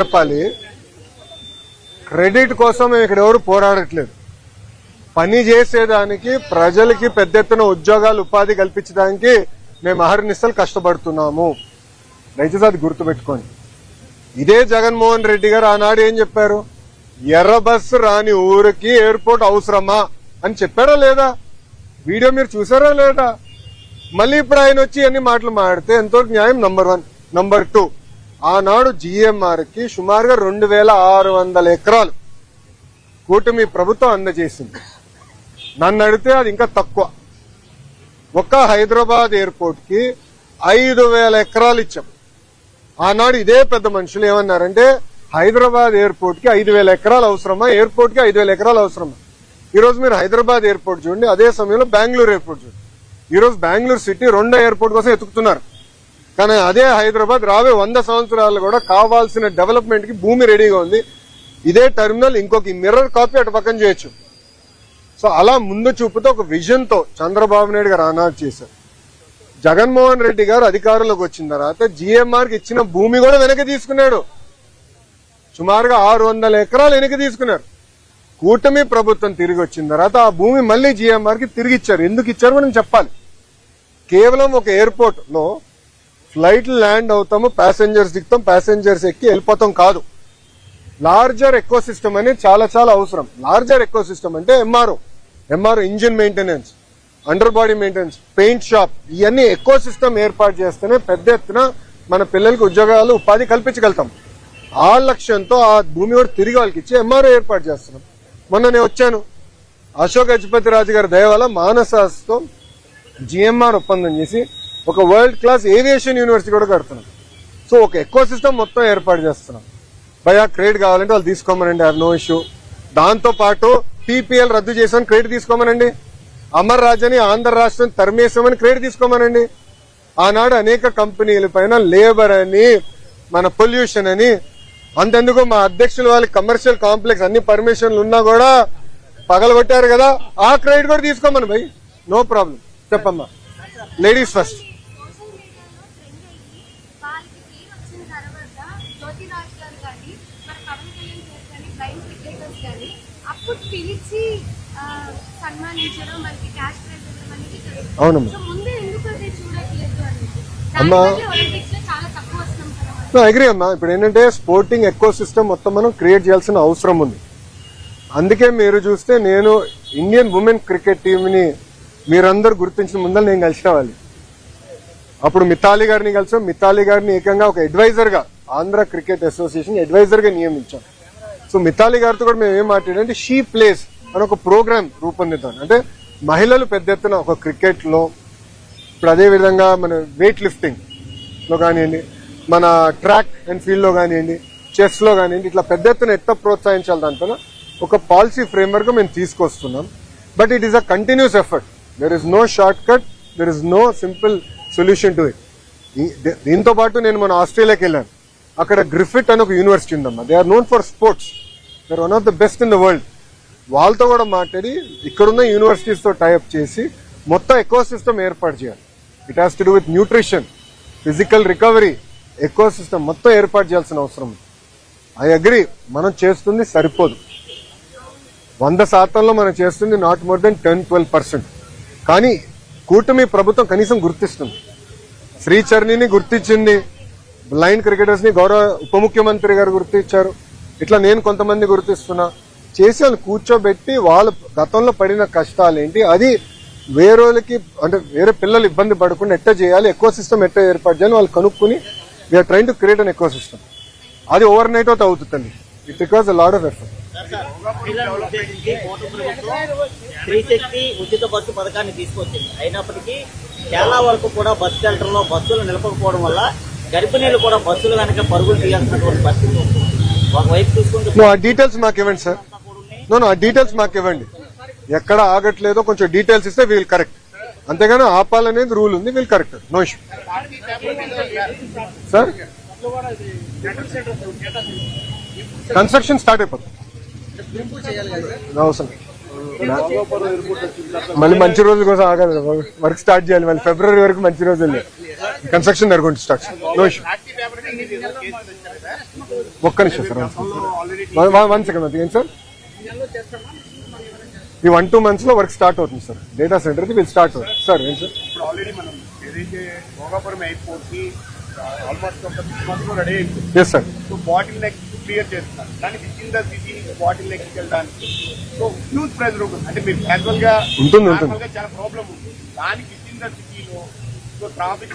చెప్పాలి. క్రెడిట్ కోసం మేము ఇక్కడ ఎవరు పోరాడట్లేదు. పని చేసేదానికి ప్రజలకి పెద్ద ఎత్తున ఉద్యోగాలు ఉపాధి కల్పించడానికి మేము అహర్నిస్తలు కష్టపడుతున్నాము. దయచేసి అది గుర్తుపెట్టుకోండి. ఇదే జగన్మోహన్ రెడ్డి గారు ఆనాడు ఏం చెప్పారు? ఎర్ర బస్సు రాని ఊరికి ఎయిర్పోర్ట్ అవసరమా అని చెప్పారా లేదా? వీడియో మీరు చూసారా లేదా? మళ్ళీ ఇప్పుడు ఆయన వచ్చి అన్ని మాటలు మాడితే ఎంతో న్యాయం నంబర్ వన్ నంబర్ టూ. ఆనాడు జిఎంఆర్కి సుమారుగా రెండు వేల ఆరు వందల ఎకరాలు కూటమి ప్రభుత్వం అందజేసింది. నన్ను అడిగితే అది ఇంకా తక్కువ. ఒక్క హైదరాబాద్ ఎయిర్పోర్ట్కి ఐదు వేల ఎకరాలు ఇచ్చాం. ఆనాడు ఇదే పెద్ద మనుషులు ఏమన్నారంటే హైదరాబాద్ ఎయిర్పోర్ట్కి ఐదు వేల ఎకరాలు అవసరమా? ఎయిర్పోర్ట్కి ఐదు వేల ఎకరాలు అవసరమా? ఈరోజు మీరు హైదరాబాద్ ఎయిర్పోర్ట్ చూడండి అదే సమయంలో బెంగళూరు ఎయిర్పోర్ట్ చూడండి. ఈరోజు బెంగళూరు సిటీ రెండో ఎయిర్పోర్ట్ కోసం ఎతుకుతున్నారు కానీ అదే హైదరాబాద్ రాబోయే వంద సంవత్సరాలు కూడా కావాల్సిన డెవలప్మెంట్కి భూమి రెడీగా ఉంది. ఇదే టెర్మినల్ ఇంకొక మిర్రర్ కాపీ అటు పక్కన చేయొచ్చు. సో అలా ముందు చూపుతో ఒక విజన్తో చంద్రబాబు నాయుడు గారు అనాథ్ చేశారు. జగన్మోహన్ రెడ్డి గారు అధికారంలోకి వచ్చిన తర్వాత జిఎంఆర్కి ఇచ్చిన భూమి కూడా వెనక్కి తీసుకున్నాడు. సుమారుగా ఆరు వందల ఎకరాలు వెనక్కి తీసుకున్నారు. కూటమి ప్రభుత్వం తిరిగి వచ్చిన తర్వాత ఆ భూమి మళ్ళీ జిఎంఆర్కి తిరిగి ఇచ్చారు. ఎందుకు ఇచ్చారు మనం చెప్పాలి. కేవలం ఒక ఎయిర్పోర్ట్లో ఫ్లైట్ ల్యాండ్ అవుతాము ప్యాసెంజర్స్ దిగుతాం ప్యాసెంజర్స్ ఎక్కి వెళ్ళిపోతాం కాదు. లార్జర్ ఎకో సిస్టమ్ అనేది చాలా చాలా అవసరం. లార్జర్ ఎకో సిస్టమ్ అంటే MRO MRO engine maintenance under body maintenance paint shop ఇవన్నీ ఎకో సిస్టమ్ ఏర్పాటు చేస్తేనే పెద్ద ఎత్తున మన పిల్లలకి ఉద్యోగాలు ఉపాధి కల్పించగలుగుతాం. ఆ లక్ష్యంతో ఆ భూమి కూడా తిరిగి వాళ్ళకి ఇచ్చి ఎంఆర్ఓ ఏర్పాటు చేస్తున్నాం. మొన్న నేను వచ్చాను. అశోక్ గజపతి రాజు గారి దయ వల్ల మానసాస్తో జిఎంఆర్ ఒప్పందం చేసి ఒక వరల్డ్ క్లాస్ ఏవియేషన్ యూనివర్సిటీ కూడా కడుతున్నాం. సో ఒక ఎక్కువ సిస్టమ్ మొత్తం ఏర్పాటు చేస్తున్నాం. భయా క్రెడిట్ కావాలంటే వాళ్ళు తీసుకోమనండి ఆర్ నో ఇష్యూ దాంతో పాటు పీపీఎల్ రద్దు చేసామని క్రెడిట్ తీసుకోమనండి. అమర్ రాజని ఆంధ్ర రాష్ట్రం తరిమేసామని క్రెడిట్ తీసుకోమనండి. ఆనాడు అనేక కంపెనీల పైన లేబర్ అని మన పొల్యూషన్ అని అంతెందుకు మా అధ్యక్షులు వాళ్ళకి కమర్షియల్ కాంప్లెక్స్ అన్ని పర్మిషన్లు ఉన్నా కూడా పగలగొట్టారు కదా ఆ క్రెడిట్ కూడా తీసుకోమని భయ్ నో ప్రాబ్లం చెప్పమ్మా. లేడీస్ ఫస్ట్ సోషల్ మీడియాలో ట్రెండ్ అయ్యి వాళ్ళకి పేరు వచ్చిన తర్వాత జ్యోతి రాజ్ గారు కానీ మన పవన్ కళ్యాణ్ గారు కానీ బ్లైండ్ క్రికెటర్స్ కానీ అప్పుడు పిలిచి సన్మానించడం మనకి క్యాష్ ప్రైజ్. అవునమ్మా. సో ముందే ఎందుకు అది చూడట్లేదు అనేది అమ్మా. దానివల్ల ఒలింపిక్స్లో చాలా తక్కువ వస్తున్నాం కదా మనం. అగ్రి అమ్మా. ఇప్పుడు ఏంటంటే స్పోర్టింగ్ ఎకో సిస్టమ్ మొత్తం మనం క్రియేట్ చేయాల్సిన అవసరం ఉంది. అందుకే మీరు చూస్తే నేను ఇండియన్ ఉమెన్ క్రికెట్ టీంని మీరందరూ గుర్తించిన ముందర నేను కలిసిన వాళ్ళు అప్పుడు మితాలి గారిని కలిసాం. మితాలి గారిని ఏకంగా ఒక అడ్వైజర్గా ఆంధ్ర క్రికెట్ అసోసియేషన్ అడ్వైజర్గా నియమించాం. సో మితాలి గారితో కూడా మేము ఏం మాట్లాడంటే షీ ప్లేస్ అని ఒక ప్రోగ్రామ్ రూపొందిద్దాం. అంటే మహిళలు పెద్ద ఎత్తున ఒక క్రికెట్లో ఇప్పుడు అదే విధంగా మన వెయిట్ లిఫ్టింగ్లో కానివ్వండి మన ట్రాక్ అండ్ ఫీల్డ్లో కానివ్వండి చెస్లో కానివ్వండి ఇట్లా పెద్ద ఎత్తున ఎట్లా ప్రోత్సహించాలి దాంట్లో ఒక పాలసీ ఫ్రేమ్వర్క్ మేము తీసుకొస్తున్నాం. But it is a continuous effort there is no shortcut there is no simple solution to it దీంతో పాటు నేను మన ఆస్ట్రేలియాకి వెళ్ళాను. అక్కడ గ్రిఫిట్ అని ఒక యూనివర్సిటీ ఉందమ్మా. They are known for sports they are one of the best in the world వాళ్ళతో కూడా మాట్లాడి ఇక్కడున్న యూనివర్సిటీస్తో టైఅప్ చేసి మొత్తం ఎకో సిస్టమ్ ఏర్పాటు చేయాలి. It has to do with nutrition physical recovery ecosystem మొత్తం ఏర్పాటు చేయాల్సిన అవసరం ఉంది. ఐ అగ్రి మనం చేస్తుంది సరిపోదు. వంద శాతంలో మనం చేస్తుంది not more than ten twelve percent కానీ కూటమి ప్రభుత్వం కనీసం గుర్తిస్తుంది. శ్రీచరణిని గుర్తించింది. బ్లైండ్ క్రికెటర్స్ని గౌరవ ఉప ముఖ్యమంత్రి గారు గుర్తించారు. ఇట్లా నేను కొంతమంది గుర్తిస్తున్నా. చేసి వాళ్ళు కూర్చోబెట్టి వాళ్ళు గతంలో పడిన కష్టాలు ఏంటి అది వేరేకి అంటే వేరే పిల్లలు ఇబ్బంది పడకుండా ఎట్ట చేయాలి ఎక్కువ సిస్టమ్ ఎట్ట ఏర్పాటు చేయాలి వాళ్ళు కనుక్కుని we're trying to create an ఎక్కువ సిస్టమ్ అది ఓవర్ నైట్ అవుతా అవుతుంది it requires a lot of effort ఉచిత బస్సు పథకాన్ని తీసుకొచ్చింది. అయినప్పటికీ చాలా వరకు కూడా బస్ షెల్టర్లో బస్సులు నిలపకపోవడం వల్ల గర్భిణీలు కూడా బస్సులు వెనక పరుగులు తీయాల్సినటువంటి పరిస్థితి ఒకవైపు చూసుకుంటే ఆ డీటెయిల్స్ మాకు ఇవ్వండి సార్ నో ఆ డీటెయిల్స్ మాకు ఇవ్వండి ఎక్కడ ఆగట్లేదో కొంచెం డీటెయిల్స్ ఇస్తే వీల్ కరెక్ట్ అంతేగాని ఆపాలనేది రూల్ ఉంది wheel correct no issue sir construction start అయిపోతుంది. అవసరం మళ్ళీ మంచి రోజుల కోసం ఆగదు. వర్క్ స్టార్ట్ చేయాలి. మళ్ళీ ఫిబ్రవరి వరకు మంచి రోజులు కన్స్ట్రక్షన్ జరుగుతుంది స్టార్ట్ నో ఇష్యూ. ఒక్క నిమిషం సార్ వన్ సెకండ్. ఏం సార్. ఈ వన్ టూ మంత్స్లో వర్క్ స్టార్ట్ అవుతుంది సార్. డేటా సెంటర్కి వీళ్ళు స్టార్ట్ అవుతుంది సార్ ఏం సార్? ఎస్ సార్ క్లియర్ చేస్తున్నారు. With in the city bottleneck వెళ్ళడానికి. సో హ్యూజ్ ప్రెజర్ ఉంటుంది అంటే మీరు క్యాజువల్గా ఉంటుంది, ఉంటుంది. చాలా ప్రాబ్లం ఉంది. దానికి ఇన్ ద సిటీలో సో ట్రాఫిక్